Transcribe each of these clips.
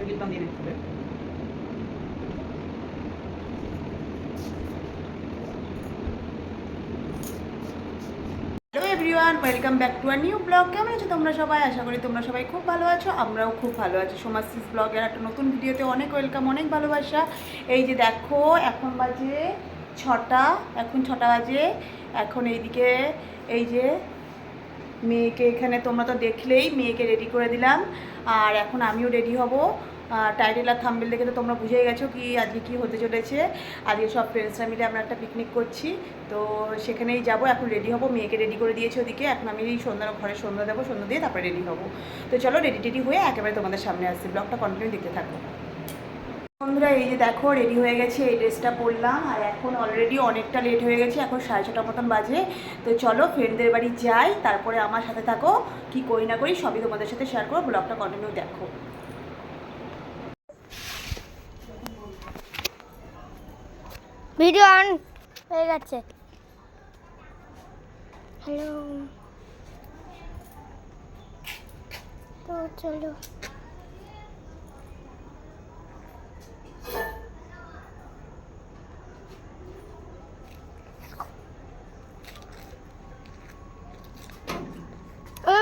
여기 있던 일이 그래. Everyone welcome back to our new blog কেমন আছো তোমরা সবাই? আশা করি তোমরা সবাই খুব ভালো আছো, আমরাও খুব ভালো আছি। সমাজসিস ব্লগের একটা নতুন ভিডিওতে অনেক ওয়েলকাম অনেক ভালোবাসা। এই যে দেখো, এখন বাজে ছটা, এখন ছটা বাজে। এখন এইদিকে, এই যে মেয়েকে এখানে তোমরা তো দেখলেই, মেয়েকে রেডি করে দিলাম। আর এখন আমিও রেডি হব। টাইটেল আর থাম্বেল দেখে তো তোমরা বুঝেই গেছো কি আজকে কি হতে চলেছে। আজকে সব ফ্রেন্ডসরা মিলে আমরা একটা পিকনিক করছি। তো সেখানেই যাব, এখন রেডি হব। মেয়েকে রেডি করে দিয়েছে ওদিকে। এখন আমি সন্ধ্যা ঘরে সন্ধ্যা দেবো, সন্ধ্যা দিয়ে তারপরে রেডি হব। তো চলো রেডি টেডি হয়ে একেবারে তোমাদের সামনে আসছি। ব্লগটা কন্টিনিউ দেখতে থাকো। বন্ধুরা, এই যে দেখো রেডি হয়ে গেছে, এই ড্রেসটা পরলাম। আর এখন অলরেডি অনেকটা লেট হয়ে গেছে, এখন সাড়ে ছটা মতন বাজে। তো চলো ফ্রেন্ডদের বাড়ি যাই, তারপরে আমার সাথে থাকো। কি করি না করি সবই তোমাদের সাথে শেয়ার করো ব্লগটা কন্টিনিউ দেখো। ভিডিও অন হয়ে গেছে। হ্যালো তো চলো।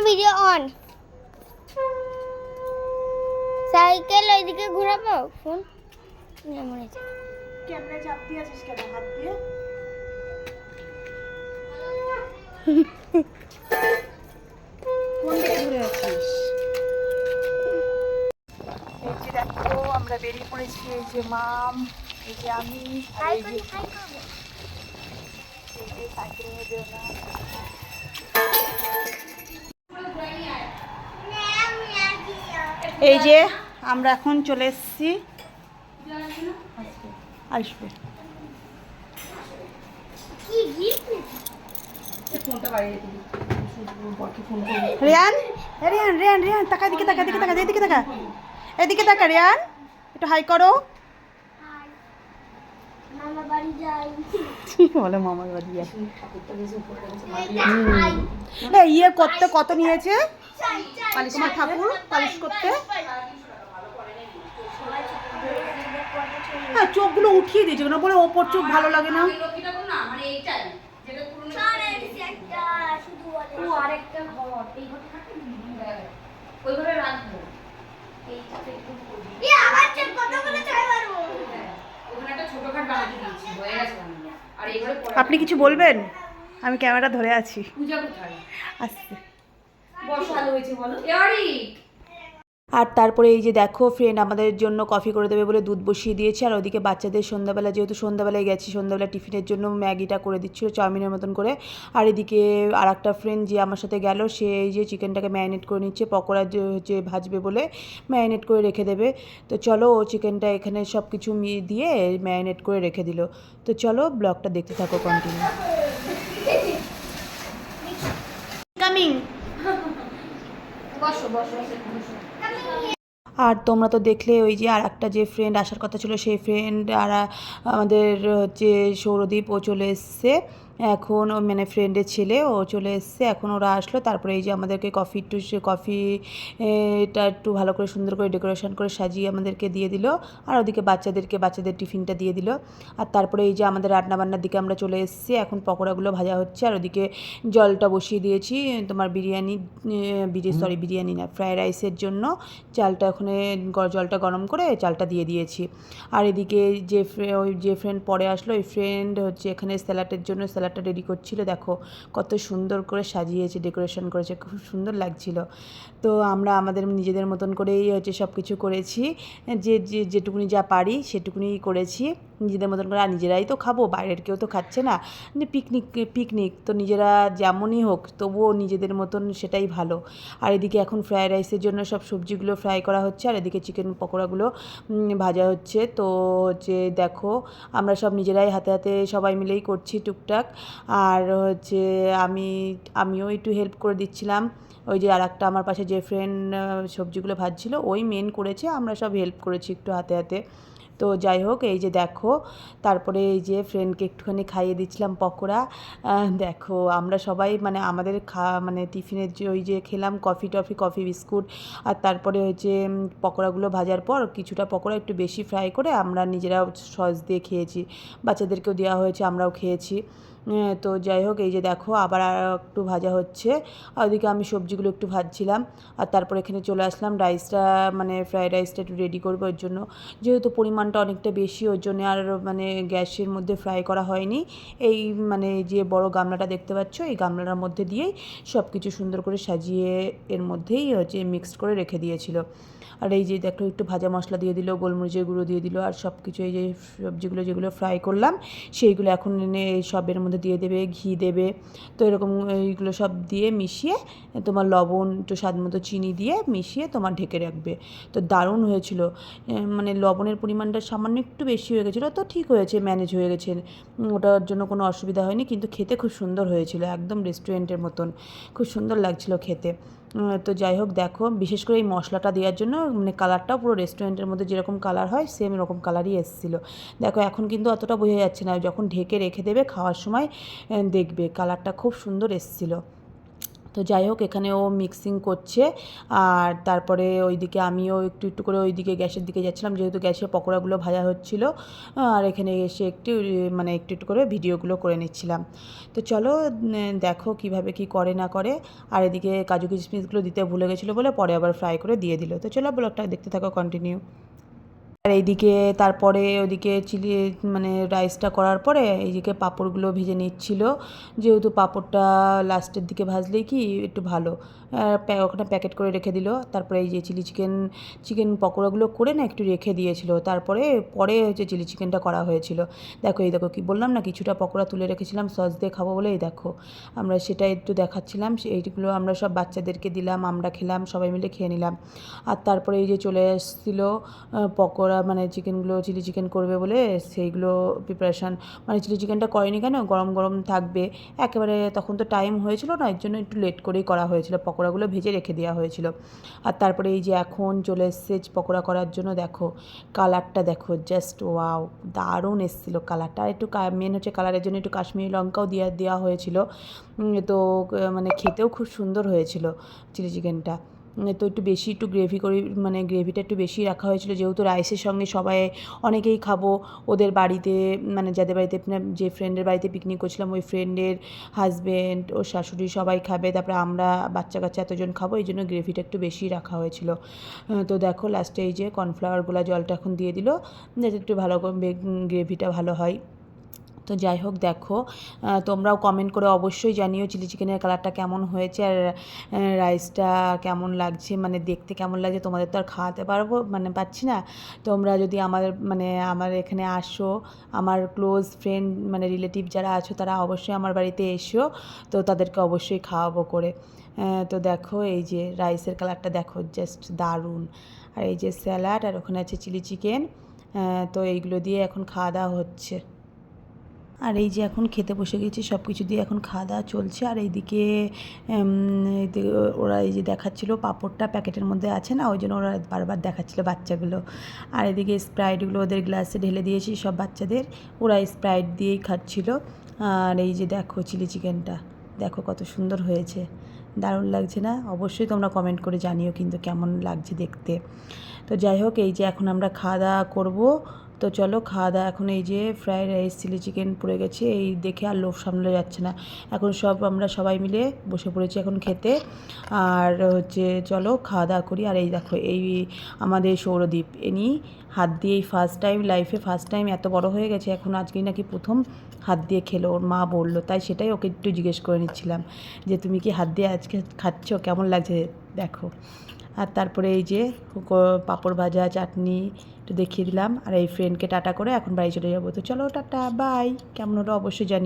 ভিডিও অন সাইকেল ওইদিকে ঘোরাবো? ফোন মনে ক্যামেরা চাপ দিয়ে আছিস কেন? হাত দিয়ে? কোন দিকে ঘুরে আছিস? এই যে দেখো আমরা বেরিয়ে পড়েছি। এই যে মাম এই যে আমি এই যে এই যে সাইকেল নিয়ে বেরোলাম এই যে আমরা এখন চলে এসেছি। আসবে। রিয়ান রিয়ান রিয়ান রিয়ান তাকা দিকে তাকা দিকে তাকা এদিকে তাকা এদিকে তাকা রিয়ান একটু হাই করো। মামা বাড়ি যাই। বলে মামার বাড়ি যায় ইয়ে করতে কত নিয়েছে? তোমার ঠাকুর পালিশ করতে? হ্যাঁ চোখগুলো উঠিয়ে দিয়েছে কেন? বলে ওপর চোখ ভালো লাগে না। আপনি কিছু বলবেন? আমি ক্যামেরা ধরে আছি। আসছে। আর তারপরে এই যে দেখো ফ্রেন্ড আমাদের জন্য কফি করে দেবে বলে দুধ বসিয়ে দিয়েছে। আর ওদিকে বাচ্চাদের সন্ধ্যাবেলা যেহেতু সন্ধ্যাবেলায় গেছি সন্ধ্যাবেলা টিফিনের জন্য ম্যাগিটা করে দিচ্ছিল চাউমিনের মতন করে। আর এদিকে আর একটা ফ্রেন্ড যে আমার সাথে গেল সে এই যে চিকেনটাকে ম্যারিনেট করে নিচ্ছে পকোড়া যে হচ্ছে ভাজবে বলে ম্যারিনেট করে রেখে দেবে। তো চলো ও চিকেনটা এখানে সব কিছু দিয়ে ম্যারিনেট করে রেখে দিল। তো চলো ব্লগটা দেখতে থাকো কন্টিনিউ কামিং আর তোমরা তো দেখলে ওই যে আর একটা যে ফ্রেন্ড আসার কথা ছিল, সেই ফ্রেন্ড আর আমাদের হচ্ছে সৌরদীপ ও চলে এসছে। এখন ও মানে ফ্রেন্ডের ছেলে ও চলে এসছে। এখন ওরা আসলো। তারপরে এই যে আমাদেরকে কফি একটু কফি এটা একটু ভালো করে সুন্দর করে ডেকোরেশন করে সাজিয়ে আমাদেরকে দিয়ে দিল। আর ওদিকে বাচ্চাদেরকে বাচ্চাদের টিফিনটা দিয়ে দিল। আর তারপরে এই যে আমাদের রান্নাবান্নার দিকে আমরা চলে এসেছি। এখন পকোড়াগুলো ভাজা হচ্ছে। আর ওদিকে জলটা বসিয়ে দিয়েছি তোমার বিরিয়ানি বিরিয়ানি সরি বিরিয়ানি না ফ্রায়েড রাইসের জন্য। চালটা ওখানে জলটা গরম করে চালটা দিয়ে দিয়েছি। আর এদিকে যে ওই যে ফ্রেন্ড পরে আসলো ওই ফ্রেন্ড হচ্ছে এখানে স্যালাডের জন্য স্যালাডটা রেডি করছিল, দেখো কত সুন্দর করে সাজিয়েছে, ডেকোরেশন করেছে, খুব সুন্দর লাগছিল। তো আমরা আমাদের নিজেদের মতন করেই হচ্ছে সব কিছু করেছি, যে যে, যেটুকুনি যা পারি সেটুকুনি করেছি। নিজেদের মতন করে, আর নিজেরাই তো খাব, বাইরের কেউ তো খাচ্ছে না। যে পিকনিক পিকনিক তো নিজেরা যেমনই হোক, তবুও নিজেদের মতন সেটাই ভালো। আর এদিকে এখন ফ্রায়েড রাইসের জন্য সব সবজিগুলো ফ্রাই করা হচ্ছে, আর এদিকে চিকেন পকোড়াগুলো ভাজা হচ্ছে। তো হচ্ছে দেখো, আমরা সব নিজেরাই হাতে হাতে সবাই মিলেই করছি টুকটাক। আর হচ্ছে আমি আমিও একটু হেল্প করে দিচ্ছিলাম। ওই যে আর একটা আমার পাশে যে ফ্রেন্ড সবজিগুলো ভাজছিল ওই মেন করেছে আমরা সব হেল্প করেছি একটু হাতে হাতে। তো যাই হোক এই যে দেখো তারপরে এই যে ফ্রেন্ডকে একটুখানি খাইয়ে দিচ্ছিলাম পকোড়া। দেখো আমরা সবাই মানে আমাদের খা মানে টিফিনের যে ওই যে খেলাম কফি টফি কফি বিস্কুট আর তারপরে হচ্ছে উম, পকোড়াগুলো ভাজার পর কিছুটা পকোড়া একটু বেশি ফ্রাই করে আমরা নিজেরাও সস দিয়ে খেয়েছি। বাচ্চাদেরকেও দেওয়া হয়েছে আমরাও খেয়েছি। তো যাই হোক, এই যে দেখো, আবার একটু ভাজা হচ্ছে। ওদিকে আমি সবজিগুলো একটু ভাজছিলাম। আর তারপর এখানে চলে আসলাম, রাইসটা মানে ফ্রাইড রাইসটা একটু রেডি করব ওর জন্য। যেহেতু পরিমাণটা অনেকটা বেশি, ওর জন্য আর মানে গ্যাসের মধ্যে ফ্রাই করা হয়নি। এই মানে যে বড় গামলাটা দেখতে পাচ্ছ, এই গামলাটার মধ্যে দিয়েই সব কিছু সুন্দর করে সাজিয়ে এর মধ্যেই হচ্ছে মিক্সড করে রেখে দিয়েছিল। আর এই যে দেখো, একটু ভাজা মশলা দিয়ে দিল, গোলমরিচের গুঁড়ো দিয়ে দিল, আর সব কিছু এই যে সবজিগুলো যেগুলো ফ্রাই করলাম, সেইগুলো এখন এনে সবের মধ্যে দিয়ে দেবে, ঘি দেবে, তো এরকম, এইগুলো সব দিয়ে মিশিয়ে তোমার লবণ একটু স্বাদ মতো চিনি দিয়ে মিশিয়ে তোমার ঢেকে রাখবে। তো দারুণ হয়েছিল। মানে লবণের পরিমাণটা সামান্য একটু বেশি হয়ে গেছিল, তো ঠিক হয়েছে, ম্যানেজ হয়ে গেছে। ওটার জন্য কোনো অসুবিধা হয়নি, কিন্তু খেতে খুব সুন্দর হয়েছিল, একদম রেস্টুরেন্টের মতন। খুব সুন্দর লাগছিল খেতে। তো যাই হোক দেখো, বিশেষ করে এই মশলাটা দেওয়ার জন্য মানে কালারটাও পুরো রেস্টুরেন্টের মধ্যে যেরকম কালার হয় সেম এরকম কালারই এসেছিল। দেখো, এখন কিন্তু অতটা বোঝা যাচ্ছে না, যখন ঢেকে রেখে দেবে, খাওয়ার সময় দেখবে কালারটা খুব সুন্দর এসেছিল। তো যাই হোক, এখানে ও মিক্সিং করছে। আর তারপরে ওইদিকে আমিও একটু একটু করে ওইদিকে গ্যাসের দিকে যাচ্ছিলাম, যেহেতু গ্যাসে পকোড়াগুলো ভাজা হচ্ছিল। আর এখানে এসে একটু মানে একটু একটু করে ভিডিওগুলো করে নিচ্ছিলাম। তো চলো দেখো কীভাবে কি করে না করে। আর এদিকে কাজু কিশমিশগুলো দিতে ভুলে গেছিল বলে পরে আবার ফ্রাই করে দিয়ে দিল। তো চলো ব্লগটা দেখতে থাকো কন্টিনিউ আর এইদিকে তারপরে ওদিকে চিলি মানে রাইসটা করার পরে এইদিকে পাঁপড়গুলো ভেজে নিচ্ছিল। যেহেতু পাঁপড়টা লাস্টের দিকে ভাজলেই কি একটু ভালো। ওখানে প্যাকেট করে রেখে দিল। তারপরে এই যে চিলি চিকেন চিকেন পকোড়াগুলো করে না একটু রেখে দিয়েছিল। তারপরে পরে হচ্ছে চিলি চিকেনটা করা হয়েছিল। দেখো এই দেখো কি বললাম না কিছুটা পকোড়া তুলে রেখেছিলাম সস দিয়ে খাব বলে এই দেখো। আমরা সেটা একটু দেখাচ্ছিলাম এইগুলো আমরা সব বাচ্চাদেরকে দিলাম আমরা খেলাম সবাই মিলে খেয়ে নিলাম। আর তারপরে এই যে চলে এসেছিল আহ, পকোড়া মানে চিকেনগুলো, চিলি চিকেন করবে বলে সেইগুলো প্রিপারেশান মানে চিলি চিকেনটা করেনি কেন? গরম গরম থাকবে। একেবারে তখন তো টাইম হয়েছিল না, এর জন্য একটু লেট করেই করা হয়েছিল। পকোড়াগুলো ভেজে রেখে দেওয়া হয়েছিল। আর তারপরে এই যে এখন চলে এসছে পকোড়া করার জন্য, দেখো কালারটা দেখো জাস্ট ওয়াও দারুণ এসেছিল কালারটা আর একটু মেন হচ্ছে কালারের জন্য একটু কাশ্মীরি লঙ্কাও দেওয়া দেওয়া হয়েছিল। তো মানে খেতেও খুব সুন্দর হয়েছিল চিলি চিকেনটা। তো একটু বেশি একটু গ্রেভি করে মানে গ্রেভিটা একটু বেশি রাখা হয়েছিল। যেহেতু রাইসের সঙ্গে সবাই, অনেকেই খাব। ওদের বাড়িতে মানে যাদের বাড়িতে মানে যে ফ্রেন্ডের বাড়িতে পিকনিক করছিলাম, ওই ফ্রেন্ডের হাজব্যান্ড ও শাশুড়ি সবাই খাবে। তারপরে আমরা বাচ্চা কাচ্চা এতজন খাব, এই জন্য গ্রেভিটা একটু বেশি রাখা হয়েছিল। তো দেখো লাস্টে এই যে কর্নফ্লাওয়ার গোলা জলটা এখন দিয়ে দিল, যাতে একটু ভালো গ্রেভিটা ভালো হয়। তো যাই হোক দেখো তোমরাও কমেন্ট করে অবশ্যই জানিও চিলি চিকেনের কালারটা কেমন হয়েছে আর রাইসটা কেমন লাগছে। মানে দেখতে কেমন লাগছে? তোমাদের তো আর খাওয়াতে পারব মানে পাচ্ছি না। তোমরা যদি আমার মানে আমার এখানে আসো, আমার ক্লোজ ফ্রেন্ড মানে রিলেটিভ যারা আছো, তারা অবশ্যই আমার বাড়িতে এসো। তো তাদেরকে অবশ্যই খাওয়াবো করে। তো দেখো, এই যে রাইসের কালারটা দেখো জাস্ট দারুণ। আর এই যে স্যালাড আর ওখানে আছে চিলি চিকেন তো এইগুলো দিয়ে এখন খাওয়া দাওয়া হচ্ছে। আর এই যে এখন খেতে বসে গেছি সব কিছু দিয়ে এখন খাওয়া দাওয়া চলছে। আর এইদিকে ওরা এই যে দেখাচ্ছিল, পাঁপড়টা প্যাকেটের মধ্যে আছে না, ওই জন্য ওরা বারবার দেখাচ্ছিল বাচ্চাগুলো। আর এদিকে স্প্রাইটগুলো ওদের গ্লাসে ঢেলে দিয়েছি সব বাচ্চাদের, ওরা স্প্রাইট দিয়েই খাচ্ছিল। আর এই যে দেখো চিলি চিকেনটা, দেখো কত সুন্দর হয়েছে। দারুণ লাগছে না? অবশ্যই তোমরা কমেন্ট করে জানিও কিন্তু কেমন লাগছে দেখতে। তো যাই হোক, এই যে এখন আমরা খাওয়া দাওয়া করব। তো চলো খাওয়া দাওয়া। এখন এই যে ফ্রাইড রাইস চিলি চিকেন পড়ে গেছে, এই দেখে আর লোভ সামলে যাচ্ছে না। এখন সব আমরা সবাই মিলে বসে পড়েছি এখন খেতে। আর হচ্ছে চলো খাওয়া দাওয়া করি। আর এই দেখো, এই আমাদের সৌরদ্বীপ এনি হাত দিয়ে এই ফার্স্ট টাইম লাইফে ফার্স্ট টাইম এত বড় হয়ে গেছে, এখন আজকেই নাকি প্রথম হাত দিয়ে খেলো, ওর মা বলল। তাই সেটাই ওকে একটু জিজ্ঞেস করে নিচ্ছিলাম যে, তুমি কি হাত দিয়ে আজকে খাচ্ছ? কেমন লাগছে? দেখো। আর তারপরে এই যে পাঁপড় ভাজা, চাটনি একটু দেখিয়ে দিলাম। আর এই ফ্রেন্ডকে টাটা করে এখন বাড়ি চলে যাব। তো চলো টাটা বাই কেমন হলো অবশ্যই জানি